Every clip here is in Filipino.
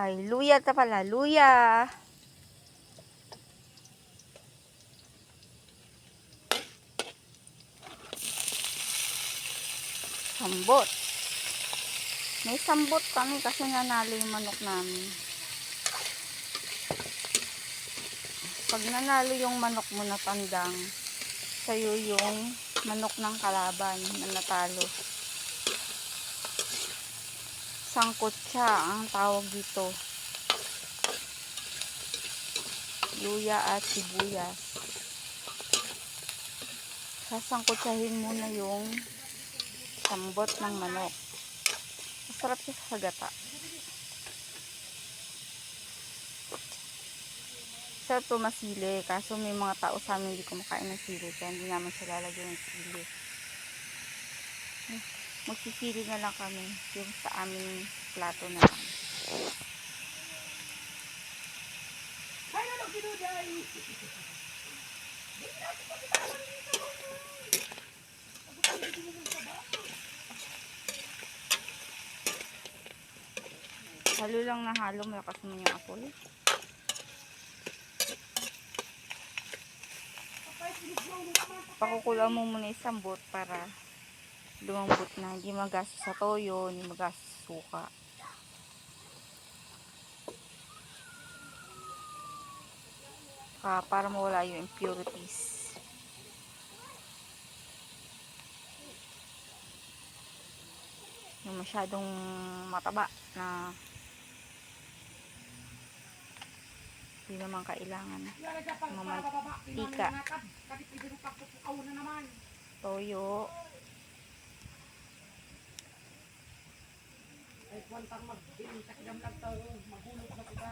Ay, luya ta pala. Luya. Sambot. May sambot kami kasi nanalo yung manok namin. Pag nanalo yung manok mo na tandang, sa'yo yung manok ng kalaban na natalo. Sangkot siya ang tawag dito. Luya at sibuyas. Sasangkotsahin muna yung sambot ng manok. Masarap siya sa gata. Sarap to masili. Kaso may mga tao sa amin hindi kumakain ng sili. Kaya hindi naman siya lalagyan ng sili. Magsisili na lang kami. Yung sa aming plato na lang. Halo lang na halo. Malakas mo yung apoy. Pakukulang mo muna yung sambot para lumambot na. Hindi magasto sa toyo, hindi magasto sa suka. Saka para mawala yung impurities. Yung masyadong mataba na hindi naman kailangan. Mamantika. Toyo. Ay, kwantang mag-iling sakdam lang to, magulog na kita.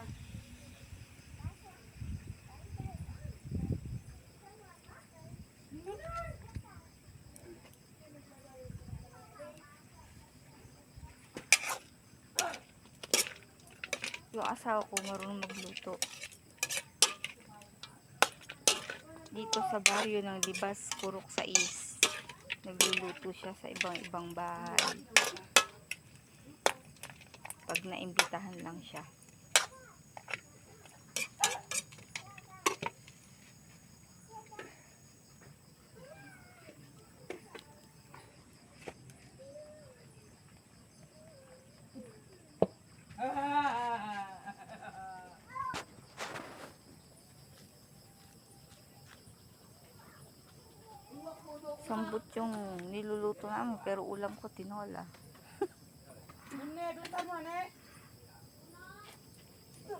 Yung asawa ko marunong magluto. Dito sa baryo ng Libas, Purok sa Is. Nagluluto siya sa ibang-ibang bahay. Pag naimbitahan lang siya. Sambot yung niluluto namin pero ulam ko tinola. Nene, doon tamo, ne.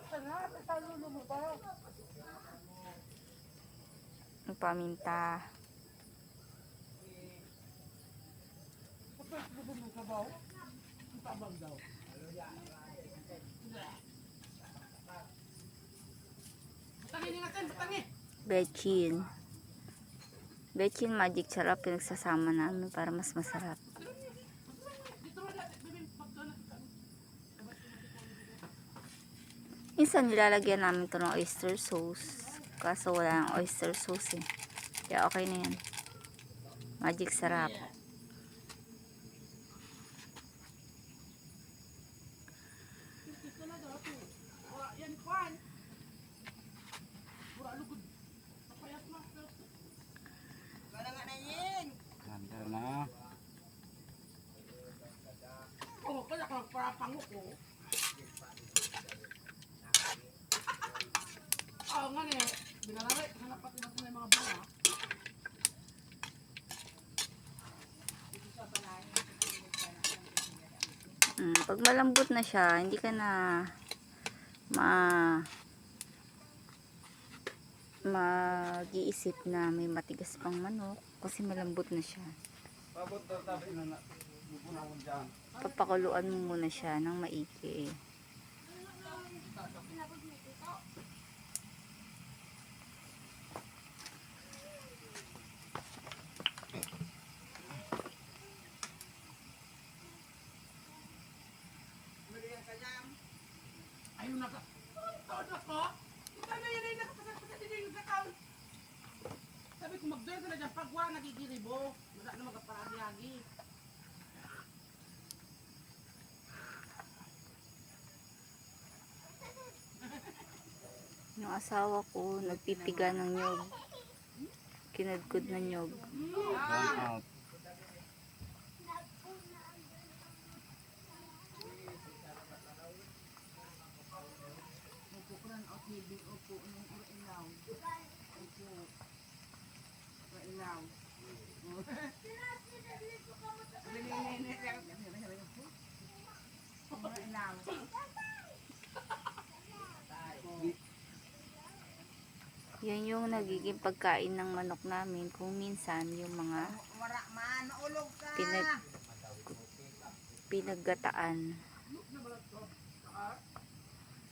Sana, talulo mo ba? Yung paminta. Kapag mo sabaw, ang tabang daw. Butangin natin, butangin. Bechin. Bechin magic sarap pinagsasama namin para mas masarap. Dito mo natin, bibing pagdala. Minsan nilalagyan namin to ng oyster sauce. Kaso wala ng oyster sauce eh. Kaya okay na yan. Magic sarap. Dito na daw ito. Wala yan, kwan. Pura lugod. Papayat mo. Wala nga na yin. Ganda na. Oh, kaya ka para pango ko. Ah, nga ne. Binalari, hanap pati natin may mga bunga. Mm, pag malambot na siya, hindi ka na ma mag-iisip na may matigas pang manok kasi malambot na siya. Na na. Papakuluan mo muna siya ng maigi. Ayun na ka. Todo ko. Sabi yun ay nakapasal-pasal din yung kakao. Sabi ko mag-join ka na nagigiribo. Wala na magkaparagiyagi. Ang asawa ko, nagpipiga ng nyog. Kinudkod ng nyog. Time out. Yan yung nagiging pagkain ng manok namin. Kung minsan, yung mga pinag pinaggataan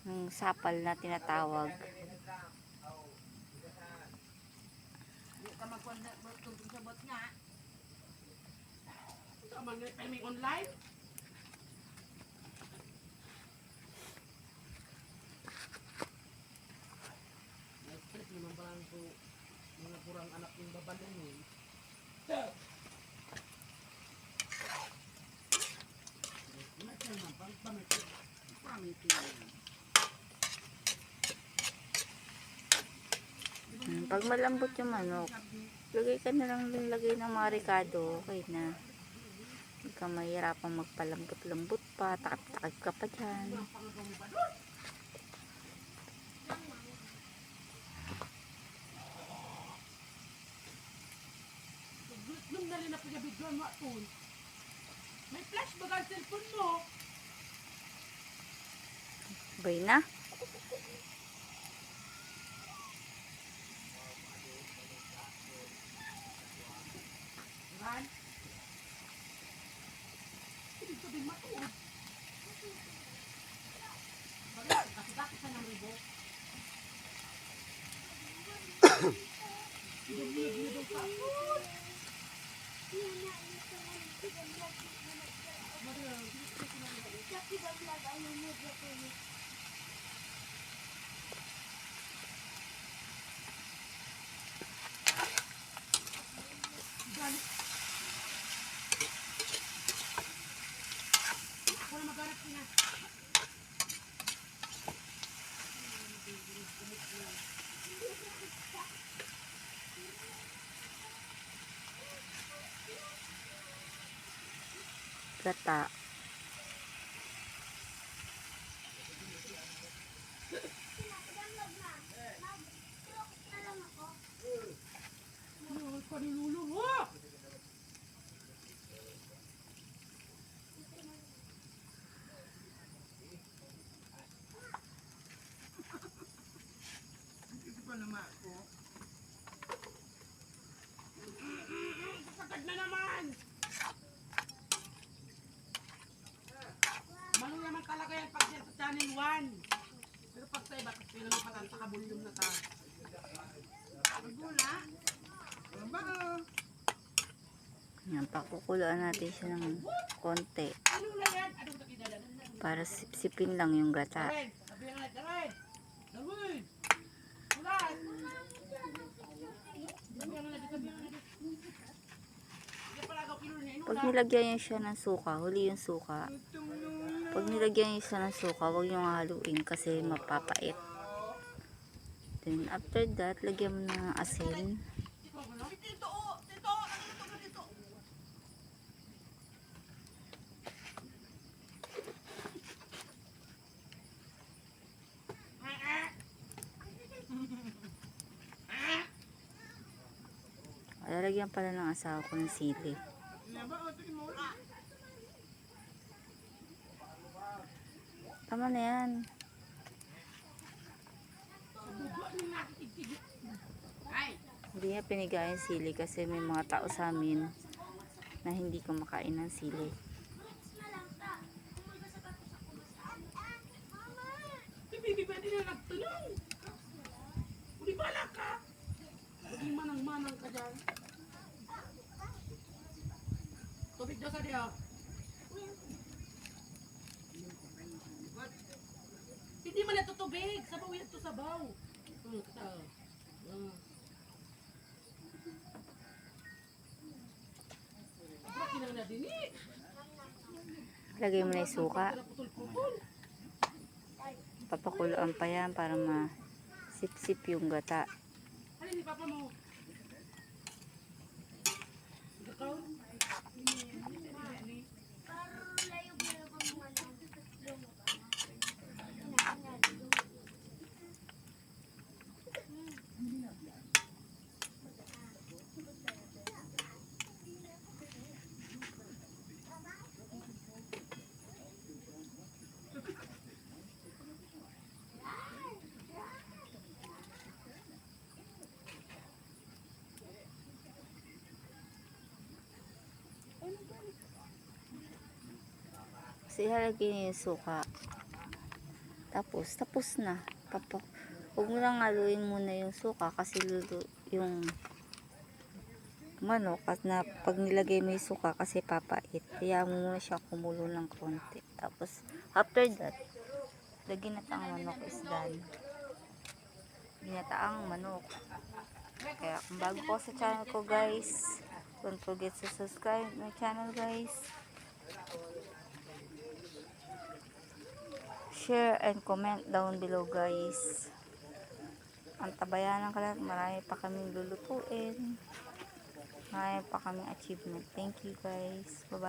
ng sapal na tinatawag. Tama na timing online. Stress naman parang po mga kurang anak ng babalong eh. Hmm, Pag malambot yung manok, lagay ka na lang lagay ng mga ricado, okay na. Hindi ka mahirapang magpalambot-lambot pa, takip-takip ka pa dyan. Nung na pinabidyoan mo atun. May flash ba ang cellphone mo? Bay na. Ran? Hindi ko din matuod. Bakit? Kasi bakit ka ng ribo? Dumi-dumi ka. Galit. Wala maganap ko na. Gata. Ay, panilulu mo! Sagad na naman! Malo naman talaga yan pag yan sa channel 1. Pero pag sa iba, kasi saka-volume na ta. Magula? Ano ba? Yan, pakukuluan natin siya ng konti. Para sipsipin lang yung gata. Niya, Pag nilagyan niyo siya ng suka, huli yung suka. Pag nilagyan niyo siya ng suka, huwag niyo haluin kasi mapapait. Then after that, lagyan mo ng asin. Lalagyan pala ng asawa ko ng sili. Tama na yan. Ay! Hindi niya pinigay sili kasi may mga tao sa amin na hindi kumakain ng sili. Manang-manang ka dyan. Tubig daw sa diya. Hindi man ito tubig. Sabaw yan to sabaw. Hmm, kita. Hmm. Bakit kinang na din eh? Lagay mo na yung suka. Papakuluan pa yan para ma Sip-sip yung gata. Ano ni Papa mo? Ikaw? Kasi ilalagay niyo yung suka. Tapos, tapos na. Papa, huwag mo lang haluin muna yung suka kasi lulu, yung manok at na pag nilagay mo yung suka kasi papait. Kaya mo muna siya kumulo ng konti. Tapos, after that, the ginataang manok is done. Ginataang manok. Kaya kung bago po sa channel ko guys, don't forget to subscribe my channel guys. Share and comment down below guys. Ang tabayan ng kalat marami pa kaming lulutuin. Marami pa kaming achievement. Thank you guys. Bye